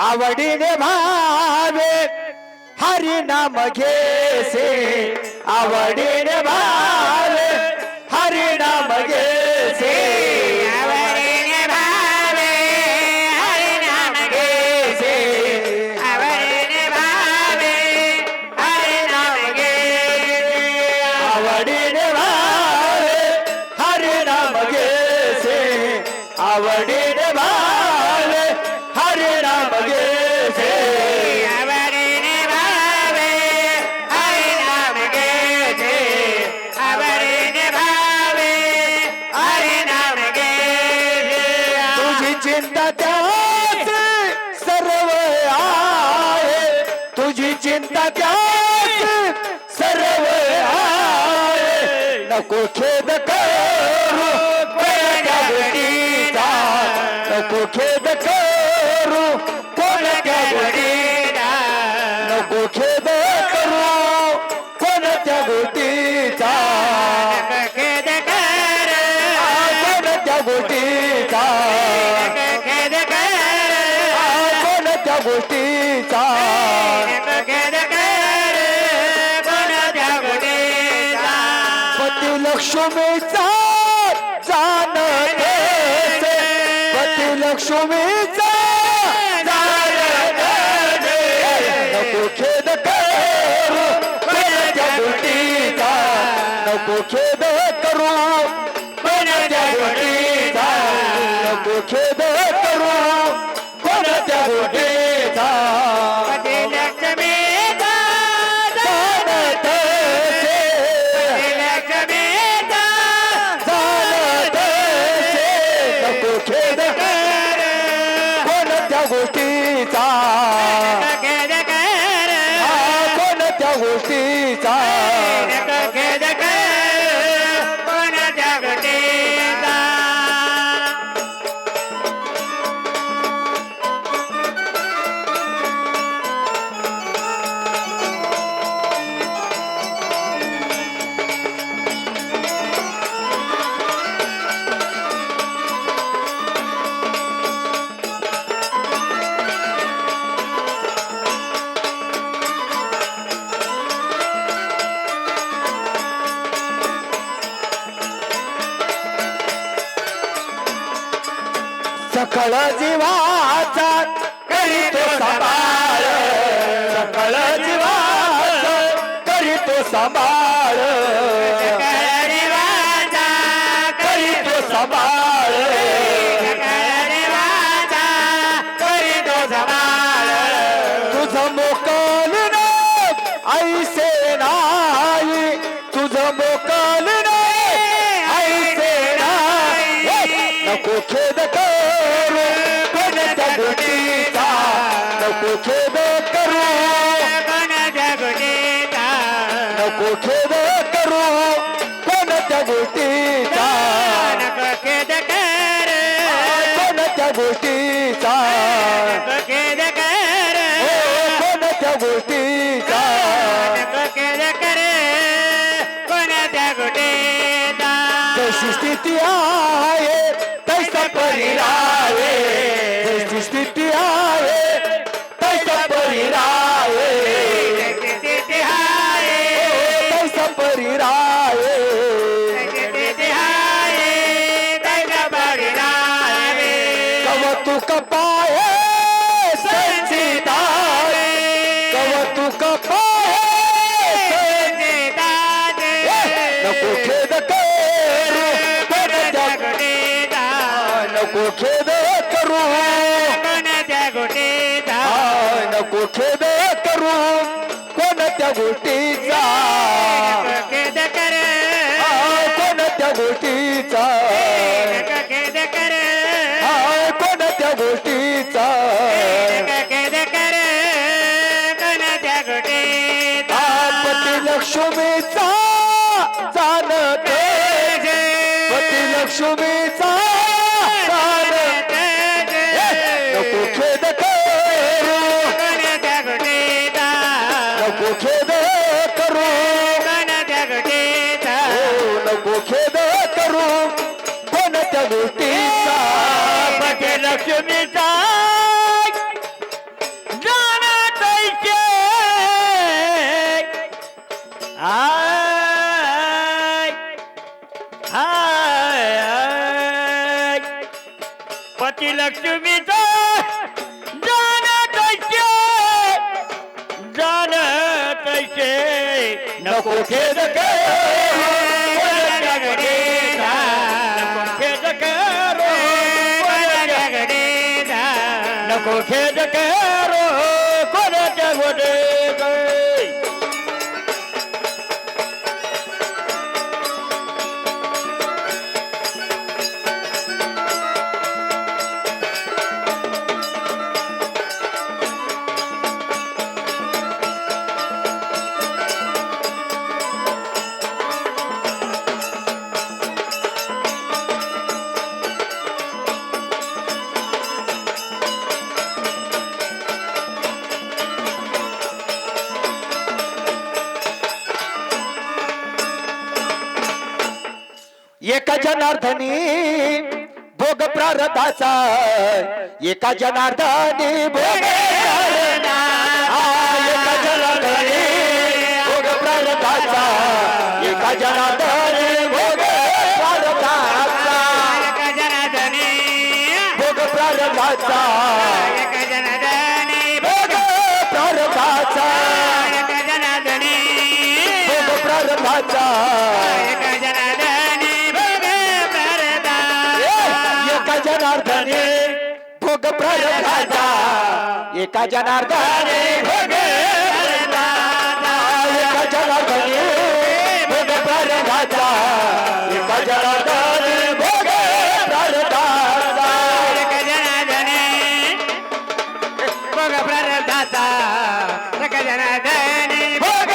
आवडीने भावे हरी नाम घेसे. आवडीने भावे हरी नाम घेसे. आवडीने भावे हरी नाम घेसे. आवडीने चिंता त्याच सर्व आहे नको खेद करू कोणत्या गोष्टीचा नको खेद करू कोणत्या गोष्टीचा नको खेद करू कोणत्या गोटीचा खेद कर कोणत्या गोटीचा खेद कर कोणत्या गोटीचा लक्ष्मी जान पती लक्ष्मी नको खेद करू नको खेद কি চায় सकळ जीवाचा करीतो सांभाळ. सकळ जीवाचा करीतो सांभाळ. करीतो सांभाळ. करीतो सवाल तुझं मोकल ऐसे नाही. तुझं मोकल ऐसे नाही. नको खेद करू. खेद करू कोणाच्या गोटीचा नको खेद करू. कोणाच्या गोटीचा नको खेद करू कोणाच्या गोटीचा खेद कर कोणाच्या गोटीचा खेद कर कोणाच्या गोष्टी नको खेद करू कोणत्या गोष्टीचा बघे लक्ष्मीचा. पती लक्ष्मीचा नको खेद करू. नको खेद करू कोणाच्या एका जनार्दनी भोग प्रारताचा एका जनार्दनी भोग एका जनार्दनी भोग प्रारताचा एका जनार्दनी भोग जनार्दनी भोग प्रारब्धाचा. जनार्दनी भोग प्रारब्धाचा एका जनार्दनी भोग एका जनार्दनी भोग प्रारब्धाचा एका जनार्दनी भोग प्रारब्धाचा एक जनार्दनी भोग प्रदाता एक जनार्दनी भोग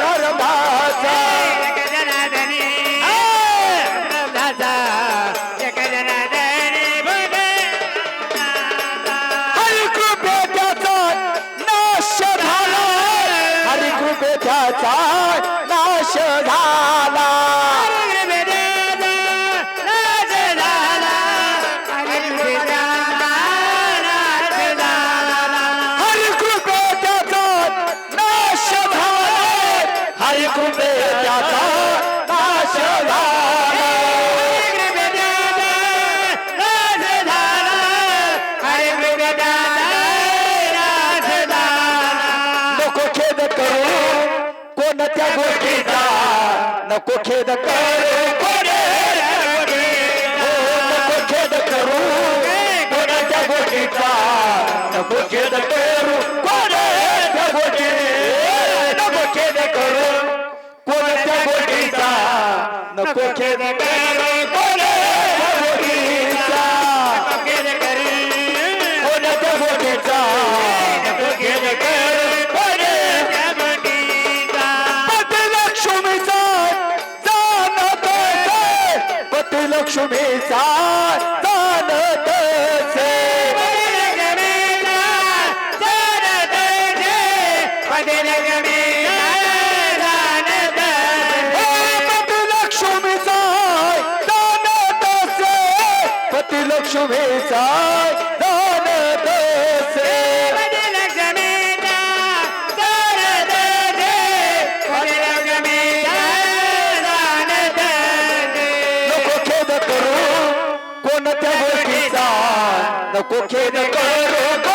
प्रारब्धाचा त्याचा नाश झाला. कोणत्या गोष्टीचा नको खेद करू कोणत्या हो, नको खेद करू कोणत्या गोष्टीचा नको खेद करू पतिलक्ष्मीचा जाणत असे. पतिलक्ष्मीचा जाणत असे. पतिलक्ष्मीचा जाणत न कोखे न करो